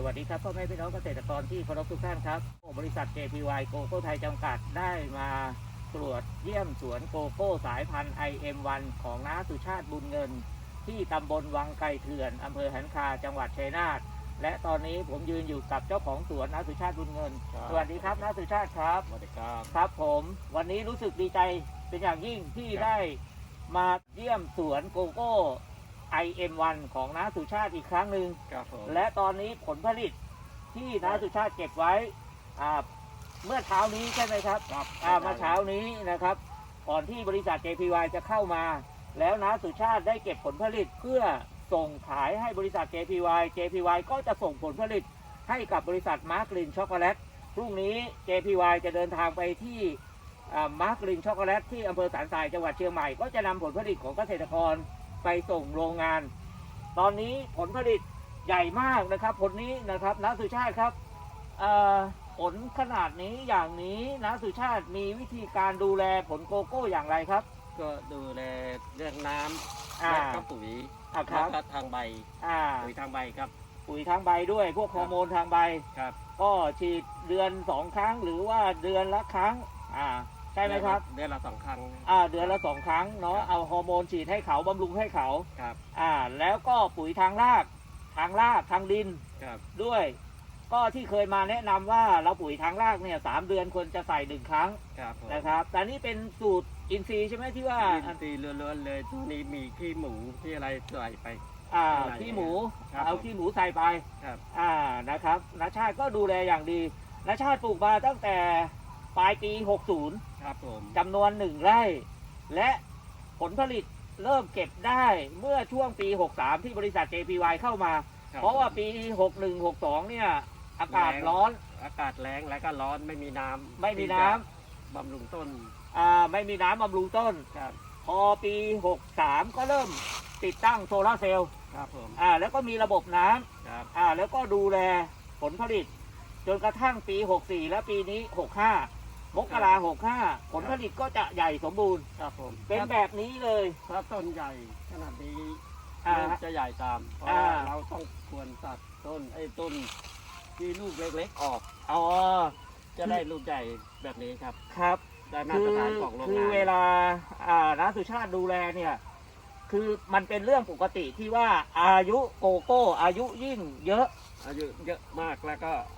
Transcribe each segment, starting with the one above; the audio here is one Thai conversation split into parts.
สวัสดีครับพ่อแม่พี่น้องเกษตรกรที่เคารพทุกท่านครับบริษัท JPY โกโก้ไทยจำกัดได้มาตรวจเยี่ยมสวนโกโก้สายพันธุ์ IM1 ของน้าสุชาติบุญเงิน ที่ตำบลวังไก่เถื่อนอำเภอหันคาจังหวัดชัยนาทและตอนนี้ผมยืนอยู่กับเจ้าของสวนน้าสุชาติบุญเงินครับสวัสดีครับน้าสุชาติครับสวัสดีครับครับผมวันนี้รู้สึกดีใจเป็นอย่างยิ่งที่ครับได้มาเยี่ยมสวนโกโก้ IM1 ของน้าสุชาติอีกครั้งหนึ่งครับผมและตอนนี้ผลผลิตที่น้าสุชาติเก็บไว้อ่าเมื่อเช้านี้ใช่ไหมครับครับอ่าเมื่อเช้านี้นะครับ ก่อนที่บริษัท JPY จะเข้ามา แล้วน้าสุชาติได้เก็บผลผลิตเพื่อส่งขายให้บริษัท JPY JPY ก็จะส่งผลผลิตให้กับบริษัทมาร์กลินช็อกโกแลตพรุ่งนี้ JPY จะเดินทางไปที่มาร์กลินช็อกโกแลตที่อำเภอสันทรายจังหวัดเชียงใหม่ก็จะนำผลผลิตของเกษตรกร ไปส่งโรงงาน ตอนนี้ผลผลิตใหญ่มากนะครับ ผลนี้นะครับน้าสุชาติครับเอ่อผลขนาดนี้อย่างนี้น้าสุชาติมีวิธีการดูแลผลโกโก้อย่างไรครับ ก็ดูแลเรื่องน้ำอ่า และก็ปุ๋ยอะคแล้รัวบก็ทางใบอ่าปุ๋ยทางใบครับปุ๋ยทางใบด้วย พวกฮอร์โมนทางใบ ครับ ก็ฉีดเดือนสองครั้งหรือว่าเดือนละครั้ง อ่าใช่ไหมครับ เดือนละสองครั้งอ่าเดือนละสองครั้งเนาะครับเอาฮอร์โมนฉีดให้เขาบำรุงให้เขาครับอ่าแล้วก็ปุ๋ยทางราก ทางรากทางดินครับด้วย ก็ที่เคยมาแนะนำว่าเราปุ๋ยทางรากเนี่ยสามเดือนควรจะใส่หนึ่งครั้งครับผมนะครับแต่นี่เป็นสูตรอินทรีย์ใช่ไหมที่ว่าอินทรีย์ล้วนๆเลยตัวนี้มีขี้หมูที่อะไรใส่ไปอ่าอะไรขี้หมูครับเอาผมขี้หมูใส่ไปครับอ่านะครับนาชาติก็ดูแลอย่างดีนาชาติปลูกมาตั้งแต่ ปลายปี60ครับผมจำนวนหนึ่งไร่ และผลผลิตเริ่มเก็บได้เมื่อช่วงปี 63 ที่บริษัท JPY เข้ามา คบเพราะว่าปี 61 62 เนี่ย อากาศแรงร้อนอากาศแรงและก็ร้อนไม่มีน้ำไม่มีน้ำที่จะบำรุงต้นอ่าไม่มีน้ำบำรุงต้น ครับพอปี 63 ก็เริ่มติดตั้งโซลาร์เซลล์ครับผมอ่าแล้วก็มีระบบน้ำครับอ่าแล้วก็ดูแลผลผลิต จนกระทั่งปี 64 และปีนี้65 มกรา65ผลผลิตก็จะใหญ่สมบูรณ์ ครับผมเป็นแบบนี้เลย ถ้าต้นใหญ่ขนาดนี้อ่า ลูกจะใหญ่ตามเพราะอ่าว่า เราต้องควรตัดต้นไอ้ต้นที่ลูกเล็กๆออก อ๋อจะได้ลูกใหญ่แบบนี้ครับ ครับ ได้มาคืตรอฐานของโรงคืองานเวลาอ่าน้าสุชาติดูแลเนี่ย คือมันเป็นเรื่องปกติที่ว่าอายุโกโก้อายุยิ่งเยอะอายุเยอะมากแล้วก็เรา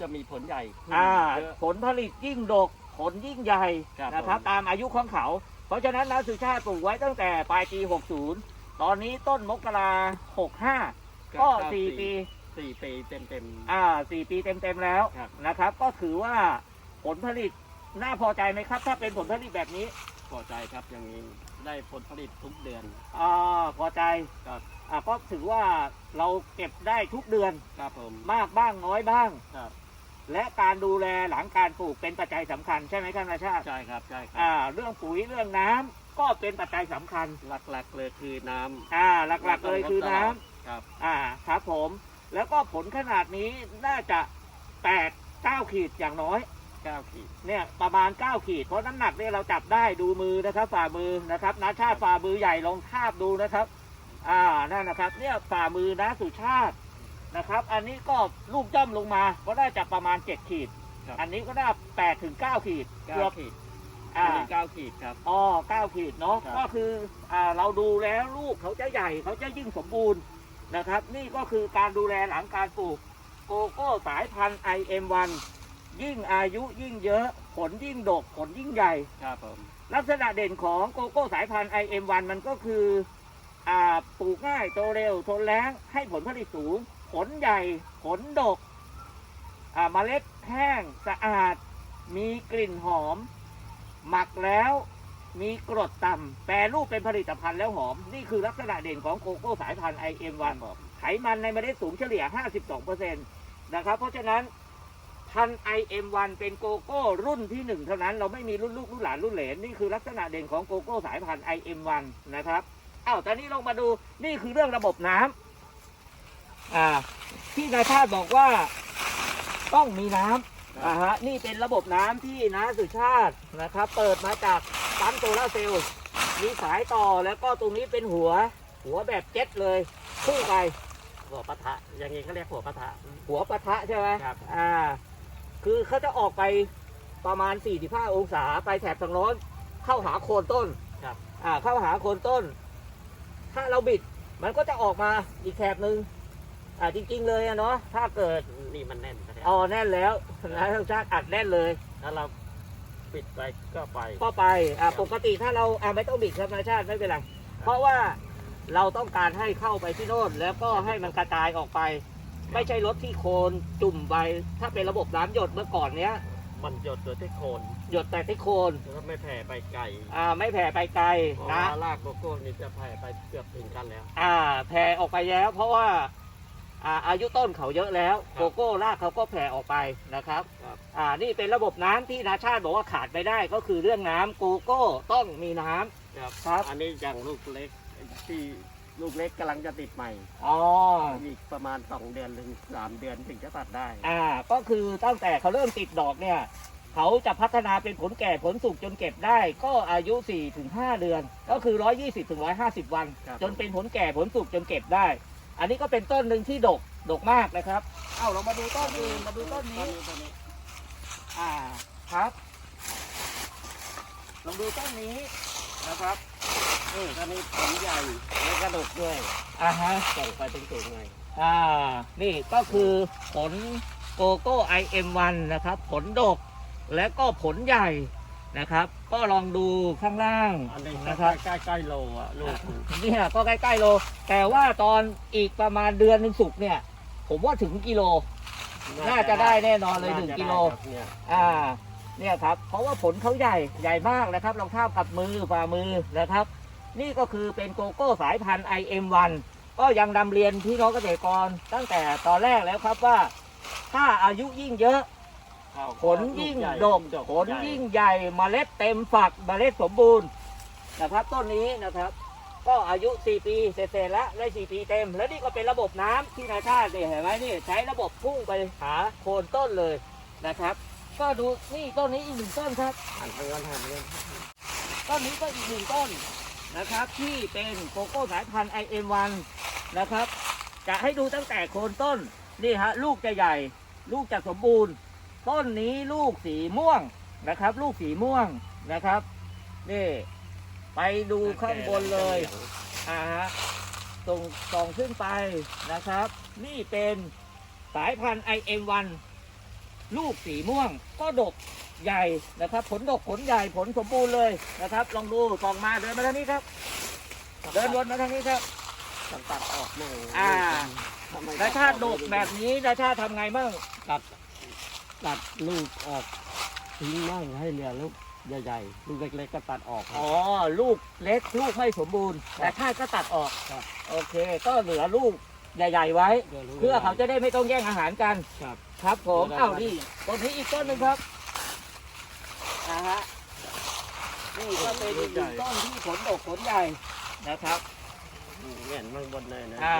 จะมีผลใหญ่ขึ้นอ่าเยอะ ผลผลิตยิ่งดก ผลยิ่งใหญ่ครับนะครับ ผม ตามอายุของเขา เพราะฉะนั้นน้าสุชาติปลูกไว้ตั้งแต่ปลายปี 60 ตอนนี้ต้นมกรา65 ก็สี่ปีสี่ปีเต็มเต็มๆ อ่าสี่ปีเต็มๆแล้วครับ นะครับ ก็ถือว่าผลผลิตน่าพอใจไหมครับ ถ้าเป็นผลผลิตแบบนี้พอใจครับอย่างนี้ได้ผลผลิตทุกเดือนอ่าพอใจครับ อ่าก็ถือว่าเราเก็บได้ทุกเดือนครับผม มากบ้างน้อยบ้าง ครับ และการดูแลหลังการปลูกเป็นปัจจัยสำคัญใช่ไหมครับนาชาติใช่ครับ ใช่ครัอ่าบ เรื่องปุ๋ยเรื่องน้ำก็เป็นปัจจัยสำคัญ หลักๆเลยคือน้ำอ่าหลักๆเลยคือน้ำ ครับ อ่าครับผมแล้วก็ผลขนาดนี้น่าจะแปดเก้าขีดอย่างน้อย เก้าขีด เนี่ยประมาณ 9 ขีด เพราะน้ำหนักเนี่ยเราจับได้ดูมือนะครับ ฝ่ามือนะครับนาชาติฝ่ามือใหญ่ลองทาบดูนะครับ อ่านั่นนะครับ เนี่ยฝ่ามือนะสุชาตินะครับ อันนี้ก็ลูกจ้อมลงมาก็ได้จะประมาณ 7 ขีด ครับ อันนี้ก็ได้8ถึง9ขีดเก้าเกือบขีดอ่าอันนี้เก้าขีดครับ อ๋อ9ขีดเนาะครับ ก็คืออ่าเราดูแล้วลูกเขาจะใหญ่เขาจะยิ่งสมบูรณ์นะครับ นี่ก็คือการดูแลหลังการปลูกโกโก้สายพันธุ์ IM1 ยิ่งอายุยิ่งเยอะผลยิ่งดกผลยิ่งใหญ่ ครับผม ลักษณะเด่นของโกโก้สายพันธุ์ IM1 มันก็คืออ่า ปลูกง่ายโตเร็วทนแล้งให้ผลผลิตสูง ผลใหญ่ ผลดกเมล็ดแห้งสะอาด มีกลิ่นหอม หมักแล้วมีกรดต่ำแปรรูปเป็นผลิตภัณฑ์แล้วหอม นี่คือลักษณะเด่นของโกโก้สายพันธุ์ IM1 ไขมันในเมล็ดสูงเฉลี่ย 52%นะครับ เพราะฉะนั้นพัน IM1 เป็นโกโก้รุ่นที่หนึ่งเท่านั้น เราไม่มีรุ่นลูกรุ่นหลานรุ่นเหลนนี่คือลักษณะเด่นของโกโก้สายพันธุ์ IM1 นะครับ อ้าวตอนนี้ลงมาดูนี่คือเรื่องระบบน้ำอ่า ที่นายชาติบอกว่าต้องมีน้ำอ่าฮะนี่เป็นระบบน้ำที่นาสุชาตินะครับ เปิดมาจากปั๊มโซลาร์เซลล์มีสายต่อแล้วก็ตรงนี้เป็นหัว หัวแบบเจ็ตเลยพุ่งไปหัวปะทะอย่างนี้เขาเรียกหัวปะทะหัวปะทะใช่ไหมครับอ่า คือเขาจะออกไปประมาณ 45 องศาไปแถบทางโน้นเข้าหาโคนต้นครับอ่าเข้าหาโคนต้น ถ้าเราบิดมันก็จะออกมาอีกแถบหนึ่งอ่าจริง ๆ เลยอะเนาะถ้าเกิดนี่มันแน่นนะเนี่ยอ๋อแน่นแล้วนะทางชาติอัดแน่นเลยถ้าเราปิดไปก็ไป ก็ไปอ่าครับปกติถ้าเราอ่าไม่ต้องบิดครับธรรมชาติไม่เป็นไรเพราะว่าเราต้องการให้เข้าไปที่โน่นแล้วก็ให้มันกระจายออกไป ไม่ใช่รถที่โคนจุ่มไปถ้าเป็นระบบน้ำหยดเมื่อก่อนเนี้ย มันหยดโดยที่โคนหยดแต่ที่โคนแล้วก็ไม่แผ่ไปไกลอ่าไม่แผ่ไปไกลเพราะนะว่ารากโกโก้นี่จะแผ่ไปเกือบถึงกันแล้ว อ่าแผ่ออกไปแล้ว เพราะว่าอ่าอายุต้นเขาเยอะแล้วครับโกโก้รากเขาก็แผ่ออกไปนะครับครับ อ่านี่เป็นระบบน้ำที่นาชาติบอกว่าขาดไม่ได้ก็คือเรื่องน้ำโกโก้ต้องมีน้ำ ครับ ครับ อันนี้อย่างลูกเล็กที่ ลูกเล็กกำลังจะติดใหม่อ๋อ อีกประมาณสองเดือนถึงสามเดือนถึงจะตัดได้ อ่า ก็คือตั้งแต่เขาเริ่มติดดอกเนี่ย เขาจะพัฒนาเป็นผลแก่ผลสุกจนเก็บได้ ก็อายุ4-5ถึง5เดือน ก็คือ 120ถึง150 วัน ครับ จนเป็นผลแก่ผลสุกจนเก็บได้ อันนี้ก็เป็นต้นหนึ่งที่ดก ดกมากนะครับ เอาเรามาดูต้นอื่นมาดูต้นนี้ต้นนี้อ่า ครับ ลองดูต้นนี้นะครับ นี่ต้นนี้ผลใหญ่และกระดกด้วยอ่าฮะส่งไปเป็นสูงเลยอ่า นี่ก็คือผลโกโก้ IM1 นะครับ ผลดกและก็ผลใหญ่นะครับ ก็ลองดูข้างล่างอันนี้นะนะคครัรับบใกล้ใกล้ๆโลอะลูกเนี่ยก็ใกล้ๆโล แต่ว่าตอนอีกประมาณเดือนหนึ่งสุกเนี่ย ผมว่าถึงกิโล น่าจะได้แน่นอนเลยหนึ่งาจะกิโลได้ครับเนี่ยอ่าเนี่ยครับ เพราะว่าผลเขาใหญ่ใหญ่มากนะครับลองเท่ากับมือฝ่ามือนะครับ นี่ก็คือเป็นโกโก้สายพันธุ์ IM1 ก็ยังนำเรียนพี่น้องเกษตรกรตั้งแต่ตอนแรกแล้วครับว่า ถ้าอายุยิ่งเยอะ ผลยิ่งดกผลยิ่งใหญ่เมล็ดเต็มฝักเมล็ดสมบูรณ์นะครับต้นนี้นะครับ ก็อายุ 4 ปีเสร็จแล้วได้ 4 ปีเต็ม แล้วนี่ก็เป็นระบบน้ำที่นาชาติเนี่ยเห็นไหมนี่ใช้ระบบพุ่งไปหาโคนต้นเลยนะครับ ก็ดูนี่ต้นนี้อีกหนึ่งต้นครับหันไปกันหันไปกันต้นนี้ก็อีกหนึ่งต้น นะครับที่เป็นโกโก้สายพันธุ์ IM1 นะครับ จะให้ดูตั้งแต่โคนต้นนี่ฮะลูกจะใหญ่ ลูกจะสมบูรณ์ ต้นนี้ลูกสีม่วงนะครับ ลูกสีม่วงนะครับนี่ไปดูข้างบนเลยอ่าฮะส่งส่งขึ้นไปนะครับ นี่เป็นสายพันธุ์ IM1 ลูกสีม่วงก็ดกใหญ่นะครับ ผลดกผลใหญ่ผลสมบูรณ์เลยนะครับ ลองดูส่องมาเดินมาทางนี้ครับ เดินวนมาทางนี้ครับต้องตัดออกหน่อยอ่าทำไมนาชาติดกแบบนี้นาชาติทำไงบ้างตัดตัดลูกออกทิ้งบ้างให้เหลือลูกใหญ่ๆลูกเล็ก ๆ ก็ตัดออกอ๋อลูกเล็กลูกไม่สมบูรณ์ แต่ถ้าก็ตัดออกครับโอเค ก็เหลือลูกใหญ่ ๆ ไว้ เพื่อเขาจะได้ไม่ต้องแย่งอาหารกัน ครับครับผมได้อ้าวได้นี่ต้นนี้อีกต้นหนึ่งครับนะฮะนี่ก็เป็นอีกหนึ่งต้นที่ผลดกผลใหญ่นะครับเห็นข้างบนเลยนะอ่า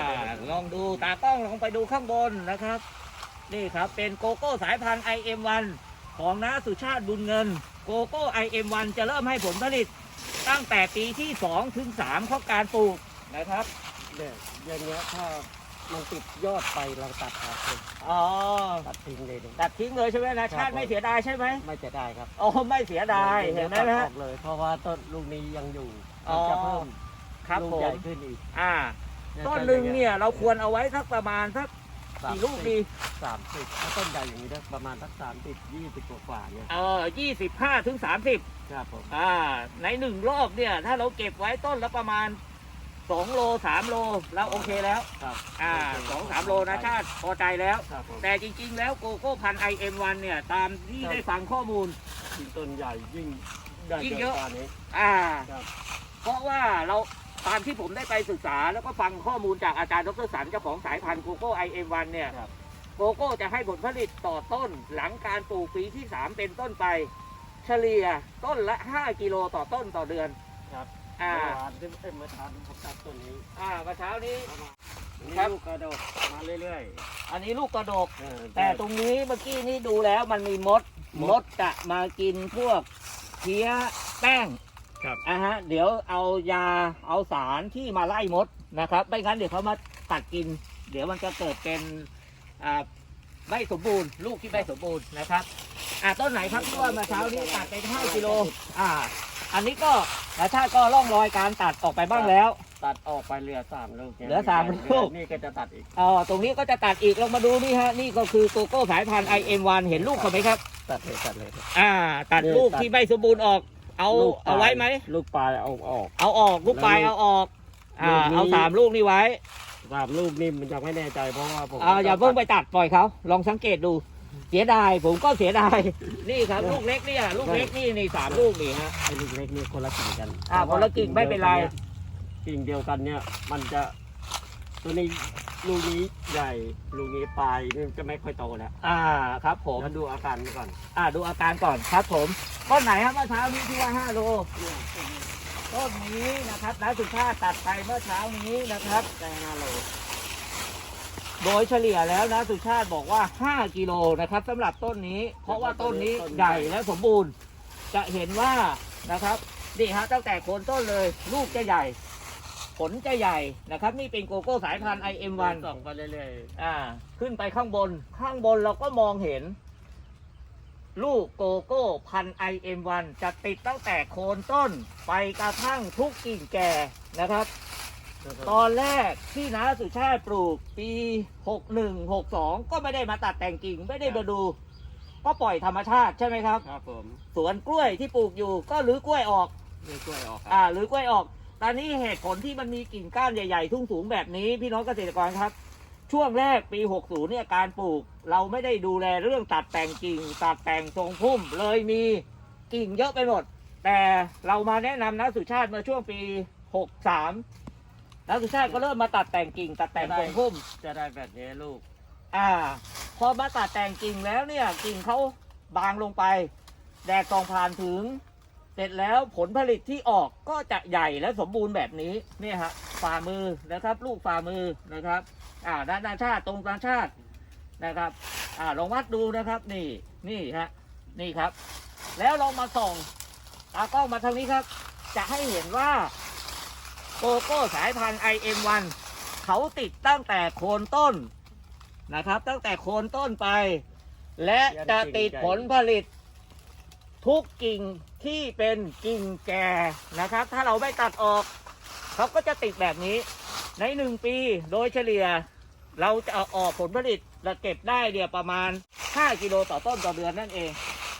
ลองดูตากล้องลองไปดูข้างบนนะครับ นี่ครับเป็นโกโก้สายพันธุ์ IM1 ของน้าสุชาติบุญเงิน โกโก้ IM1 จะเริ่มให้ผลผลิต ตั้งแต่ปีที่2ถึง3ของการปลูกนะครับเนี่ยอย่างเงี้ยถ้า มันติดยอดไปเราตัดออกเลยอ๋อตัดทิ้งเลยดิตัดทิ้งเลยใช่ไหมนะชาติไม่เสียดายใช่ไหมไม่จะได้ครับโอ้ไม่เสียดายเห็นไหมตัดนะอฮะอกเลย เพราะว่าต้นลูกนี้ยังอยู่อ๋อมันจะเพิ่มครับลูกผใหญ่มขึ้นอีกอ่า ต้นหนึ่งเนี่ยเราควรเอาไว้สักประมาณสักสามกี่ลูกดีสามสิบถ้าต้นใหญ่อย่างนี้ได้ประมาณสักสามสิบยี่สิบกว่าๆเนี่ยเออยี่สิบห้าถึงสามสิบครับผมอ่า ในหนึ่งรอบเนี่ย ถ้าเราเก็บไว้ต้นละประมาณ สองโลสามโลเราโอเคแล้ว ครับอ่าสองสามโลนะชาติพอใจแล้ว ครับผมแต่จริง ๆ แล้วโกโก้พันไอเอ็มวันเนี่ย ตามที่ได้ฟังข้อมูล ยิ่งต้นใหญ่ยิ่งได้ยิ่งเยเยอะอะ กว่านี้อ่า ครับ เพราะว่าเราตามที่ผมได้ไปศึกษา แล้วก็ฟังข้อมูลจากอาจารย์ดรสันเจ้าของสายพันธุ์โกโก้ไอเอ็มวันเนี่ยครับ โกโก้จะให้ผลผลิตต่อต้นหลังการปลูกปีที่ 3 เป็นต้นไป เฉลี่ยต้นละ 5 กิโลต่อต้นต่อเดือนครับ อ่าเมื่อวานที่เอ็มมาทานผมตัดต้นนี้อ่าเมื่อเช้านี้ เอามาครันี่บ ลูกกระโดดมาเรื่อยอันนี้ลูกกระดก ๆเออแต่ตรงนี้เมื่อกี้นี่ดูแล้วมันมีมดมด มดจะมากินพวกเพี้ยแป้งครับ อะฮะ เดี๋ยวเอายาเอาสารที่มาไล่มดนะครับ ไม่งั้นเดี๋ยวเขามาตัดกิน เดี๋ยวมันจะเกิดเป็นอ่าไม่สมบูรณ์ ลูกที่ไม่สมบูรณ์นะครับ อ่าต้นไหนครับที่ว่ามาเช้านี้ตัดไปห้ากิโล อ่า อันนี้ก็นาชาติก็ร่องรอยการตัดออกไปบ้างแล้ว ตัดออกไปเหลือสามลูกเหลือสามลูก นี่ก็จะตัดอีกอ๋อตรงนี้ก็จะตัดอีกลองมาดูนี่ฮะนี่ก็คือโกโก้สายพันธุ์ IM1 เห็นลูกเขาไหมครับ ตัดเลยตัดเลย อ่า ตัดนี่ลูกตัดที่ไม่สมบูรณ์ออก เอาลูกปลยเอาไว้ไหม ลูกปลายเอาออก เอาออกลูกปลายแล้วลูเอากออกอ่าลูกนี้ เอาสามลูกนี่ไว้สามลูกนี่มันยังไม่แน่ใจเพราะว่าผมอ่าอย่าเพิ่งไปตัดปล่อยเขาลองสังเกตดู เสียดายผมก็เสียดาย นี่ครับลูกเล็กเนี่ยลูกเล็กนี่นี่สามลูกนี่ฮะไอ้ลูกเล็กนี่คนละกิ่งกันอ่าคนละกิ่งไม่เป็นไรกิ่งเดียวกันเนี่ย มันจะตัวนี้ลูกนี้ใหญ่ลูกนี้ปลายนี่จะไม่ค่อยโตแล้วอ่าครับ ผมแล้วดูอาการก่อน อ่าดูอาการก่อนครับผมต้นไหนครับเมื่อเช้านี้ที่ว่าห้าโลต้นนี้นะครับนักศึกษาตัดไปเมื่อเช้านี้นะครับได้ห้าโล โดยเฉลี่ยแล้วนะสุชาติบอกว่า 5 กิโลนะครับสำหรับต้นนี้ เพราะว่าต้นนี้ใหญ่และสมบูรณ์ จะเห็นว่านะครับนี่ฮะตั้งแต่โคนต้นเลยลูกจะใหญ่ ผลจะใหญ่นะครับ นี่เป็นโกโก้สายพันธุ์ IM1 ส่องไปเรื่อยอ่า ขึ้นไปข้างบนข้างบนเราก็มองเห็น ลูกโกโก้พัน IM1 จะติดตั้งแต่โคนต้นไปกระทั่งทุกกิ่งแก่นะครับๆ ตอนแรกที่น้าสุชาติปลูกปี 61 62 ก็ไม่ได้มาตัดแต่งกิ่งไม่ได้มาดู ก็ปล่อยธรรมชาติใช่ไหมครับ ครับผมสวนกล้วยที่ปลูกอยู่ก็รื้อกล้วยออกเลื่อยกล้วยออกครับอ่ารื้อกล้วยออก ตอนนี้เหตุผลที่มันมีกิ่งก้านใหญ่ๆ ทุ่งสูงแบบนี้ พี่น้องเกษตรกรครับ ช่วงแรกปี 60 เนี่ยการปลูก เราไม่ได้ดูแลเรื่องตัดแต่งกิ่ง ตัดแต่งทรงพุ่มเลยมีกิ่งเยอะไปหมด แต่เรามาแนะนำนะสุชาติเมื่อช่วงปี 63 แล้วสุชาติก็เริ่มมาตัดแต่งกิ่ง ตัดแต่งทรงพุ่ม จะได้แบบนี้ลูก อ่า พอมาตัดแต่งกิ่งแล้วเนี่ยกิ่งเขาบางลงไป แดดส่องผ่านถึง เสร็จแล้วผลผลิตที่ออกก็จะใหญ่และสมบูรณ์แบบนี้เนี่ยฮะฝ่ามือนะครับ ลูกฝ่ามือนะครับ อ่าด้านหน้าชาติตรงกลางชาตินะครับ อ่าลองวัดดูนะครับ นี่นี่ฮะนี่ครับ แล้วลองมาส่องตากล้องมาทางนี้ครับ จะให้เห็นว่า โกโก้สายพันธุ์ IM1 เขาติดตั้งแต่โคนต้นนะครับ ตั้งแต่โคนต้นไป และจะติดผลผลิตทุกกิ่งที่เป็นกิ่งแก่นะครับ ถ้าเราไม่ตัดออกเขาก็จะติดแบบนี้ ในหนึ่งปีโดยเฉลี่ย เราจะเอาออกผลผลิตและเก็บได้เดียวประมาณ 5 กิโลต่อต้นต่อเดือนนั่นเอง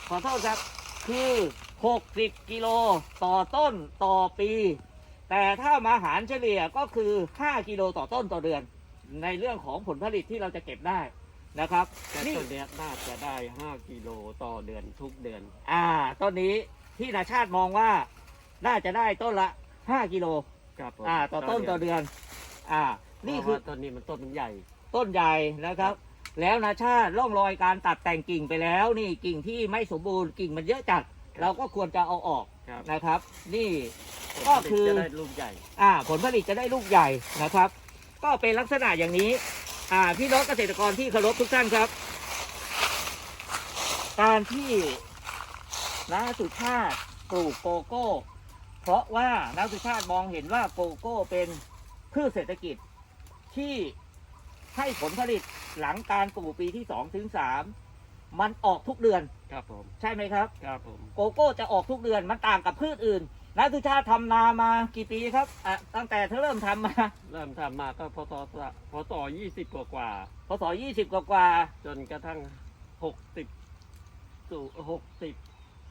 ขอโทษครับคือ 60 กิโลต่อต้นต่อปี แต่ถ้ามาหารเฉลี่ยก็คือ 5 กิโลต่อต้นต่อเดือน ในเรื่องของผลผลิตที่เราจะเก็บได้นะครับแต่นี่ต้นเนี้ยน่าจะได้ 5 กิโลต่อเดือนทุกเดือน อ่าต้นนี้ที่นาชาติมองว่าน่าจะได้ต้นละ 5 กิโลครับผมอ่าต่อต้นต่อเดือน อ่า นี่คือเพราะว่าต้นนี้มันต้นมันใหญ่ ต้นใหญ่นะครับ แล้วนาชาติร่องรอยการตัดแต่งกิ่งไปแล้ว นี่กิ่งที่ไม่สมบูรณ์กิ่งมันเยอะจัด เราก็ควรจะเอาออกครับ นะครับ นี่ ก็คือ จะได้ลูกใหญ่อ่าผลผลิตจะได้ลูกใหญ่นะครับ ก็เป็นลักษณะอย่างนี้ อ่าพี่น้องเกษตรกรที่เคารพทุกท่านครับ การที่นาสุชาติปลูกโกโก้ เพราะว่านาสุชาติมองเห็นว่าโกโก้เป็นพืชเศรษฐกิจที่ให้ผลผลิตหลังการปลูกปีที่สองถึงสามมันออกทุกเดือน ครับผม ใช่ไหมครับ ครับผม โกโก้จะออกทุกเดือนมันต่างกับพืชอื่น นาสุชาติทำนามากี่ปีครับอะตั้งแต่เธอเริ่มทำมา เริ่มทำมาก็พศพศยี่สิบกว่ากว่าพศยี่สิบกว่าๆจนกระทั่งหกสิบสู่หกสิบ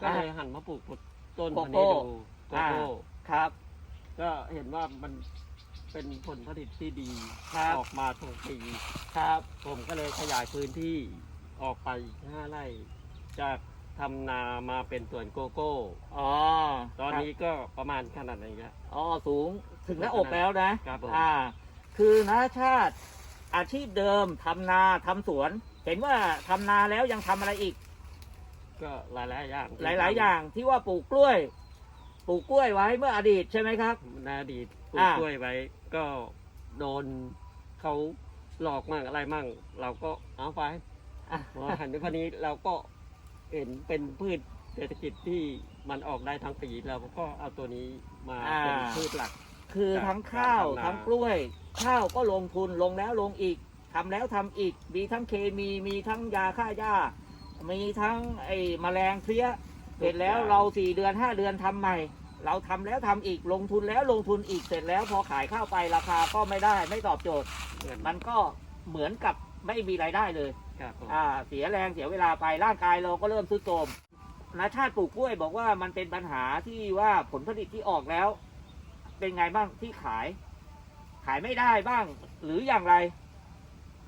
ก็เลยหันมาปลูกต้นโกพันโก้นี้ดูโกอ่า โก้ๆครับ ก็เห็นว่ามันเป็นผลผลิตที่ดีครับ ออกมาทุกปีครับ ผมก็เลยขยายพื้นที่ออกไปห้าไร่ จาก ทำนามาเป็นสวนโกโก้ อ๋อตอนนี้ก็ประมาณขนาดไหนครับ อ๋อสูงถึงหน้าอกแล้วนะครับผม อ่า คือนาชาติอาชีพเดิมทำนาทำสวน เห็นว่าทำนาแล้วยังทำอะไรอีก ก็หลายหลายๆอย่างหลาย ๆ อย่างที่ว่าปลูกกล้วย ปลูกกล้วยไว้เมื่ออดีตใช่ไหมครับ ในอดีตปลูอ่าก กล้วยไว้ ก็โดนเขาหลอกมั่งอะไรมั่ง เราก็เอาไปอะ พอหันไปพอนี้เราก็ เห็นเป็นพืชเศรษฐกิจที่มันออกได้ทั้งปีเราก็เอาตัวนี้มาเป็นพืชหลัก คือทั้งข้าวการทำนา ทั้งกล้วย ข้าวก็ลงทุนลงแล้วลงอีกทำแล้วทำอีก มีทั้งเคมีมีทั้งยาฆ่าหญ้า มีทั้งไอ้แมลงเพลี้ยเสร็จแล้วเราสี่เดือนห้าเดือนทำใหม่ เราทำแล้วทำอีกลงทุนแล้วลงทุนอีกเสร็จแล้วพอขายข้าวไปราคาก็ไม่ได้ไม่ตอบโจทย์เหมือนมันก็เหมือนกับไม่มีรายได้เลย ครับผมอ่าเสียแรงเสียเวลาไปร่างกายเราก็เริ่มทรุดโทรมนาชาติปลูกกล้วยบอกว่ามันเป็นปัญหาที่ว่าผลผลิตที่ออกแล้ว เป็นไงบ้างที่ขาย ขายไม่ได้บ้าง หรืออย่างไร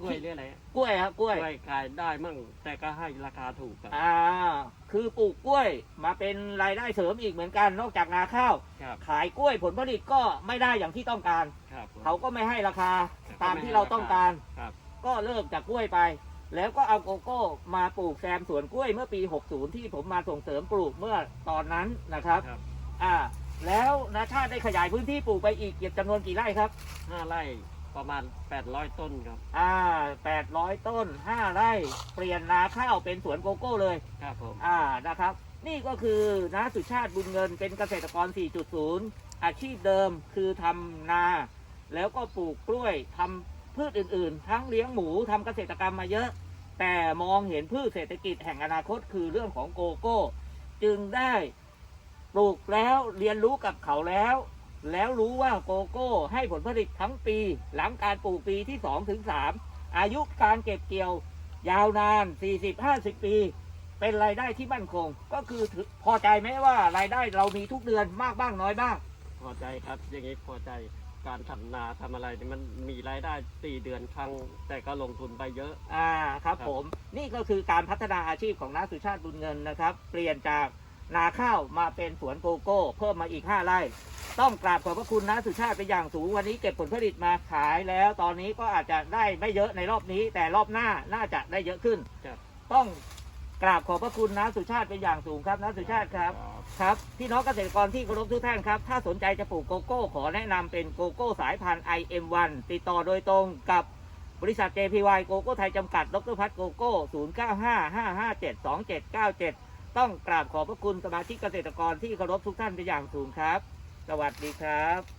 กล้วยเรื่องอะไรกล้วยครับกล้วยกล้วยขายได้มั่ง แต่ก็ให้ราคาถูกครับ อ่า คือปลูกกล้วยมาเป็นรายได้เสริมอีกเหมือนกัน นอกจากนาข้าว ครับขายกล้วยผลผลิตก็ไม่ได้อย่างที่ต้องการ ครับผม เขาก็ไม่ให้ราคาแต่ก็ตามไม่ที่ให้เราราคาต้องการ ครับ ก็เลิกจากกล้วยไป แล้วก็เอาโกโก้มาปลูกแซมสวนกล้วยเมื่อปี 60 ที่ผมมาส่งเสริมปลูกเมื่อตอนนั้นนะครับ ครับ อ่า แล้วนาชาติได้ขยายพื้นที่ปลูกไปอีกจำนวนกี่ไร่ครับ ห้าไร่ประมาณ 800 ต้นครับ อ่า 800 ต้น 5 ไร่ เปลี่ยนนาข้าวเป็นสวนโกโก้เลย ครับผม อ่า นะครับ นี่ก็คือนาสุชาติบุญเงินเป็นเกษตรกร 4.0 อาชีพเดิมคือทำนา แล้วก็ปลูกกล้วยทำ พืชอื่นๆ ทั้งเลี้ยงหมูทำเกษตรกรรมมาเยอะ แต่มองเห็นพืชเศรษฐกิจแห่งอนาคตคือเรื่องของโกโก้ จึงได้ปลูกแล้วเรียนรู้กับเขาแล้ว แล้วรู้ว่าโกโก้ให้ผลผลิตทั้งปี หลังการปลูกปีที่2ถึง3อายุการเก็บเกี่ยวยาวนาน 40-50 ปี เป็นรายได้ที่มั่นคง ก็คือถือพอใจไหมว่ารายได้เรามีทุกเดือนมากบ้างน้อยบ้าง พอใจครับอย่างนี้พอใจ การทำนาทำอะไรนี่มันมีรายได้สี่เดือนครั้ง แต่ก็ลงทุนไปเยอะ อ่าครับครับผมนี่ก็คือการพัฒนาอาชีพของนาสุชาติบุญเงินนะครับ เปลี่ยนจากนาข้าวมาเป็นสวนโกโก้ เพิ่มมาอีก 5ไร่ต้องกราบขอบพระคุณนาสุชาติเป็นอย่างสูงวันนี้เก็บผลผลิตมาขายแล้ว ตอนนี้ก็อาจจะได้ไม่เยอะในรอบนี้ แต่รอบหน้าน่าจะได้เยอะขึ้นครับต้อง กราบขอบพระคุณนาสุชาติเป็นอย่างสูงครับนาสุชาติครับ ครับ พี่น้องเกษตรกรที่เคารพทุกท่านครับ ถ้าสนใจจะปลูกโกโก้ ขอแนะนำเป็นโกโก้สายพันธุ์ IM1 ติดต่อโดยตรงกับบริษัท JPY โกโก้ไทยจำกัด ดรพัฒน์โกโก้ 0955572797 ต้องกราบขอบพระคุณสมาชิกเกษตรกรที่เคารพทุกท่านเป็นอย่างสูงครับ สวัสดีครับ